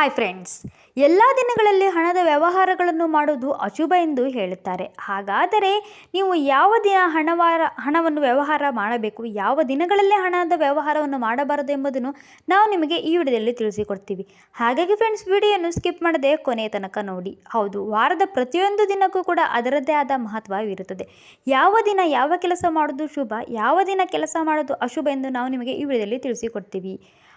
Hi friends ಎಲ್ಲ ದಿನಗಳಲ್ಲಿ ಹಣದ ವ್ಯವಹಾರಗಳನ್ನು ಮಾಡುವುದು ಅಶುಭ ಎಂದು ಹೇಳುತ್ತಾರೆ. ಹಾಗಾದರೆ ನೀವು ಯಾವ ದಿನ ಹಣವಾರ, ಹಣವನ್ನು ವ್ಯವಹಾರ ಮಾಡಬೇಕು? ಯಾವ ದಿನಗಳಲ್ಲಿ ಹಣದ ವ್ಯವಹಾರವನ್ನು ಮಾಡಬಾರದು ಎಂಬುದನ್ನು ನಾವು ನಿಮಗೆ ಈ ವಿಡಿಯೋದಲ್ಲಿ ತಿಳಿಸಿಕೊಡ್ತೀವಿ. ಹಾಗಾಗಿ ಫ್ರೆಂಡ್ಸ್ ವಿಡಿಯೋನು ಸ್ಕಿಪ್ ಮಾಡದೆ ಕೊನೆಯ ತನಕ ನೋಡಿ. ಹೌದು, ವಾರದ ಪ್ರತಿಯೊಂದು ದಿನಕ್ಕೂ ಕೂಡ ಅದರದ್ದೇ ಆದ ಮಹತ್ವವಿರುತ್ತದೆ. ಯಾವ ದಿನ ಯಾವ ಕೆಲಸ ಮಾಡೋದು ಶುಭ? ಯಾವ ದಿನ ಕೆಲಸ ಮಾಡೋದು ಅಶುಭ ಎಂದು ನಾವು ನಿಮಗೆ ಈ ವಿಡಿಯೋದಲ್ಲಿ ತಿಳಿಸಿಕೊಡ್ತೀವಿ.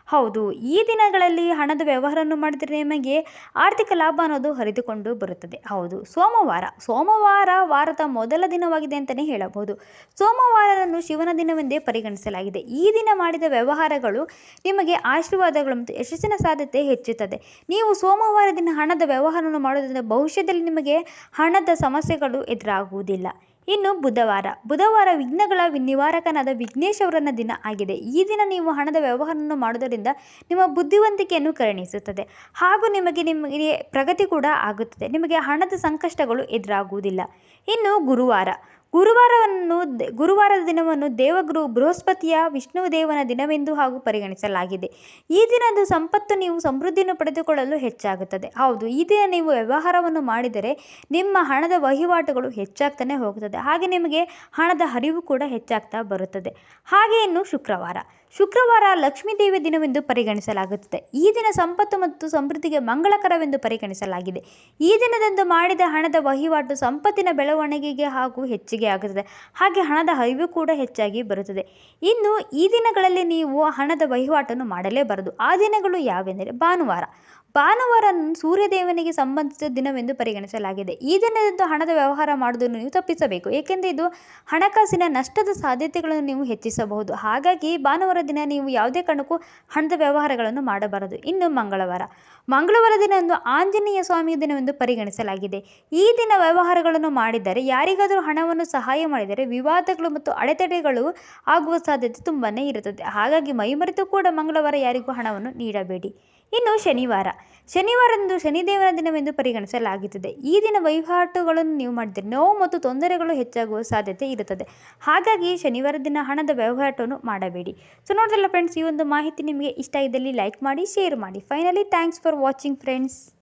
ಹೌದು, ಈ ದಿನಗಳಲ್ಲಿ ಹಣದ ವ್ಯವಹಾರವನ್ನು ಮಾಡಿದರೆ ನಿಮಗೆ ಆರ್ಥಿಕ ಲಾಭ ಅನ್ನೋದು ಹರಿದುಕೊಂಡು ಬರುತ್ತದೆ. ಹೌದು, ಸೋಮವಾರ ಸೋಮವಾರ ವಾರದ ಮೊದಲ ದಿನವಾಗಿದೆ ಅಂತಲೇ ಹೇಳಬಹುದು. ಸೋಮವಾರವನ್ನು ಶಿವನ ದಿನವೆಂದೇ ಪರಿಗಣಿಸಲಾಗಿದೆ. ಈ ದಿನ ಮಾಡಿದ ವ್ಯವಹಾರಗಳು ನಿಮಗೆ ಆಶೀರ್ವಾದಗಳು ಮತ್ತು ಯಶಸ್ಸಿನ ಸಾಧ್ಯತೆ ಹೆಚ್ಚುತ್ತದೆ. ನೀವು ಸೋಮವಾರ ದಿನ ಹಣದ ವ್ಯವಹಾರವನ್ನು ಮಾಡೋದ್ರಿಂದ ಭವಿಷ್ಯದಲ್ಲಿ ನಿಮಗೆ ಹಣದ ಸಮಸ್ಯೆಗಳು ಎದುರಾಗುವುದಿಲ್ಲ. ಇನ್ನು ಬುಧವಾರ. ಬುಧವಾರ ವಿಘ್ನಗಳ ನಿವಾರಕನಾದ ವಿಘ್ನೇಶ್ವರನ ದಿನ ಆಗಿದೆ. ಈ ದಿನ ನೀವು ಹಣದ ವ್ಯವಹಾರವನ್ನು ಮಾಡುವುದರಿಂದ ನಿಮ್ಮ ಬುದ್ಧಿವಂತಿಕೆಯನ್ನು ಕರುಣಿಸುತ್ತದೆ. ಹಾಗೂ ನಿಮಗೆ ನಿಮಗೆ ಪ್ರಗತಿ ಕೂಡ ಆಗುತ್ತದೆ. ನಿಮಗೆ ಹಣದ ಸಂಕಷ್ಟಗಳು ಎದುರಾಗುವುದಿಲ್ಲ. ಇನ್ನು ಗುರುವಾರ. ಗುರುವಾರವನ್ನು ಗುರುವಾರದ ದಿನವನ್ನು ದೇವಗುರು ಬೃಹಸ್ಪತಿಯ ವಿಷ್ಣು ದೇವನ ದಿನವೆಂದು ಹಾಗೂ ಪರಿಗಣಿಸಲಾಗಿದೆ. ಈ ದಿನದ ಸಂಪತ್ತು ನೀವು ಸಮೃದ್ಧಿಯನ್ನು ಪಡೆದುಕೊಳ್ಳಲು ಹೆಚ್ಚಾಗುತ್ತದೆ. ಹೌದು, ಈ ದಿನ ನೀವು ವ್ಯವಹಾರವನ್ನು ಮಾಡಿದರೆ ನಿಮ್ಮ ಹಣದ ವಹಿವಾಟುಗಳು ಹೆಚ್ಚಾಗ್ತಾನೆ ಹೋಗುತ್ತದೆ. ಹಾಗೆ ನಿಮಗೆ ಹಣದ ಹರಿವು ಕೂಡ ಹೆಚ್ಚಾಗ್ತಾ ಬರುತ್ತದೆ. ಹಾಗೆ ಇನ್ನು ಶುಕ್ರವಾರ. ಶುಕ್ರವಾರ ಲಕ್ಷ್ಮೀದೇವಿ ದಿನವೆಂದು ಪರಿಗಣಿಸಲಾಗುತ್ತದೆ. ಈ ದಿನ ಸಂಪತ್ತು ಮತ್ತು ಸಮೃದ್ಧಿಗೆ ಮಂಗಳಕರವೆಂದು ಪರಿಗಣಿಸಲಾಗಿದೆ. ಈ ದಿನದಂದು ಮಾಡಿದ ಹಣದ ವಹಿವಾಟು ಸಂಪತ್ತಿನ ಬೆಳವಣಿಗೆಗೆ ಹಾಗೂ ಹೆಚ್ಚಿಗೆ ಆಗುತ್ತದೆ. ಹಾಗೆ ಹಣದ ಹರಿವು ಕೂಡ ಹೆಚ್ಚಾಗಿ ಬರುತ್ತದೆ. ಇನ್ನು ಈ ದಿನಗಳಲ್ಲಿ ನೀವು ಹಣದ ವಹಿವಾಟನ್ನು ಮಾಡಲೇಬಾರದು. ಆ ದಿನಗಳು ಯಾವೆಂದರೆ ಭಾನುವಾರ. ಭಾನುವಾರ ಸೂರ್ಯದೇವನಿಗೆ ಸಂಬಂಧಿಸಿದ ದಿನವೆಂದು ಪರಿಗಣಿಸಲಾಗಿದೆ. ಈ ದಿನದಂದು ಹಣದ ವ್ಯವಹಾರ ಮಾಡುವುದನ್ನು ನೀವು ತಪ್ಪಿಸಬೇಕು. ಏಕೆಂದರೆ ಇದು ಹಣಕಾಸಿನ ನಷ್ಟದ ಸಾಧ್ಯತೆಗಳನ್ನು ನೀವು ಹೆಚ್ಚಿಸಬಹುದು. ಹಾಗಾಗಿ ಭಾನುವಾರ ದಿನ ನೀವು ಯಾವುದೇ ಕಾರಣಕ್ಕೂ ಹಣದ ವ್ಯವಹಾರಗಳನ್ನು ಮಾಡಬಾರದು. ಇನ್ನು ಮಂಗಳವಾರ. ಮಂಗಳವಾರ ದಿನದಂದು ಆಂಜನೇಯ ಸ್ವಾಮಿಯ ದಿನವೆಂದು ಪರಿಗಣಿಸಲಾಗಿದೆ. ಈ ದಿನ ವ್ಯವಹಾರಗಳನ್ನು ಮಾಡಿದರೆ ಯಾರಿಗಾದರೂ ಹಣವನ್ನು ಸಹಾಯ ಮಾಡಿದರೆ ವಿವಾದಗಳು ಮತ್ತು ಅಡೆತಡೆಗಳು ಆಗುವ ಸಾಧ್ಯತೆ ತುಂಬಾ ಇರುತ್ತದೆ. ಹಾಗಾಗಿ ಮೈಮರೆತು ಕೂಡ ಮಂಗಳವಾರ ಯಾರಿಗೂ ಹಣವನ್ನು ನೀಡಬೇಡಿ. ಇನ್ನು ಶನಿವಾರ. ಶನಿವಾರದಂದು ಶನಿದೇವನ ದಿನವೆಂದು ಪರಿಗಣಿಸಲಾಗುತ್ತದೆ. ಈ ದಿನ ವಹಿವಾಟುಗಳನ್ನು ನೀವು ಮಾಡಿದರೆ ನೋವು ಮತ್ತು ತೊಂದರೆಗಳು ಹೆಚ್ಚಾಗುವ ಸಾಧ್ಯತೆ ಇರುತ್ತದೆ. ಹಾಗಾಗಿ ಶನಿವಾರ ದಿನ ಹಣದ ವ್ಯವಹಾರವನ್ನು ಮಾಡಬೇಡಿ. ಸೊ ನೋಡಿದ್ರಲ್ಲ ಫ್ರೆಂಡ್ಸ್ ಈ ಒಂದು ಮಾಹಿತಿ ನಿಮಗೆ ಇಷ್ಟ ಇದ್ದಲ್ಲಿ ಲೈಕ್ ಮಾಡಿ ಶೇರ್ ಮಾಡಿ. Finally thanks for watching friends